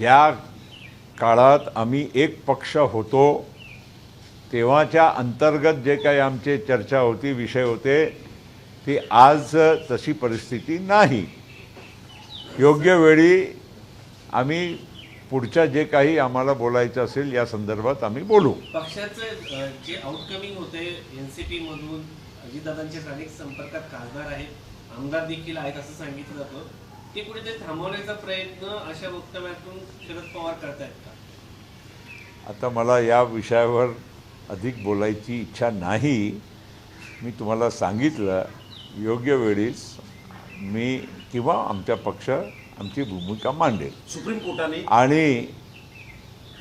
ज्या काळात आम्ही एक पक्ष होतो तेव्हाच्या अंतर्गत जे काही आमचे चर्चा होती विषय होते ती आज तशी परिस्थिती नाही. योग्य वेळी आम्ही पुढच्या जे काही आम्हाला बोलायचं असेल या संदर्भात आम्ही बोलू. पक्षाचे जे आउटकमिंग होते एन एनसीपी मधून अजितदादांच्या स्थानिक संपर्कात खासदार आहेत. आमदार देखील आहेत असं सांगितलं जातं. ते कुठेतरी थांबवण्याचा प्रयत्न अशा वक्तव्यातून शरद पवार करतायत का? आता मला या विषयावर अधिक बोलायची इच्छा नाही. मी तुम्हाला सांगितलं योग्य वेळीच मी किंवा आमचा पक्ष आमची भूमिका मांडेल. सुप्रीम कोर्टाने आणि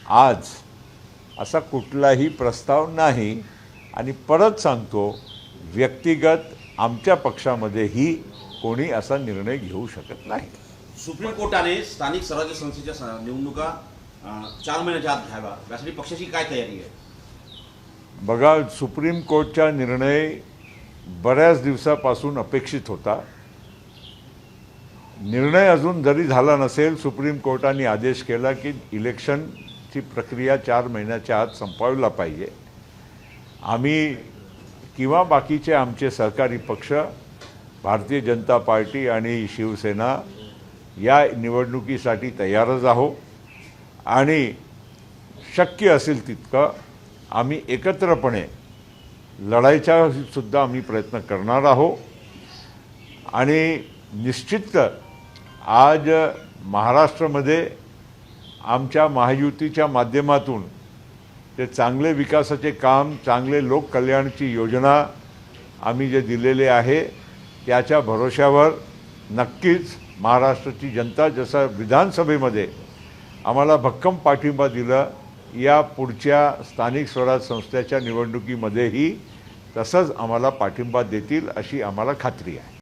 आज असा कुठलाही प्रस्ताव नाही. आणि परत सांगतो व्यक्तिगत आमच्या पक्षामध्येही कोणी असा निर्णय घेऊ शकत नाही. सुप्रीम कोर्टाने स्थानिक स्वराज्य संस्थेच्या निवडणुका चार महिन्याच्या आत घ्याव्या. यासाठी पक्षाची काय तयारी आहे? बघा सुप्रीम कोर्टचा निर्णय बऱ्याच दिवसापासून अपेक्षित होता. निर्णय अजून जरी झाला नसेल सुप्रीम कोर्टाने आदेश केला की इलेक्शनची प्रक्रिया चार महिन्याच्या आत संपवायला पाहिजे. आम्ही किंवा बाकीचे आमचे सहकारी पक्ष भारतीय जनता पार्टी आणि शिवसेना या निवडणुकीसाठी तयारच आहो आणि शक्य असेल तितकं आम्ही एकत्रपणे लढायचा सुद्धा आम्ही प्रयत्न करणार आहो आणि निश्चित आज महाराष्ट्रामध्ये आमच्या महायुतीच्या माध्यमातून ते चांगले विकासाचे काम चांगले लोककल्याणची योजना आम्ही जे दिलेले आहे त्याच्या भरोश्यावर नक्कीच महाराष्ट्राची जनता जसं विधानसभेमध्ये आम्हाला भक्कम पाठिंबा दिलं या पुढच्या स्थानिक स्वराज संस्थेच्या निवडणुकीमध्येही तसंच आम्हाला पाठिंबा देतील अशी आम्हाला खात्री आहे.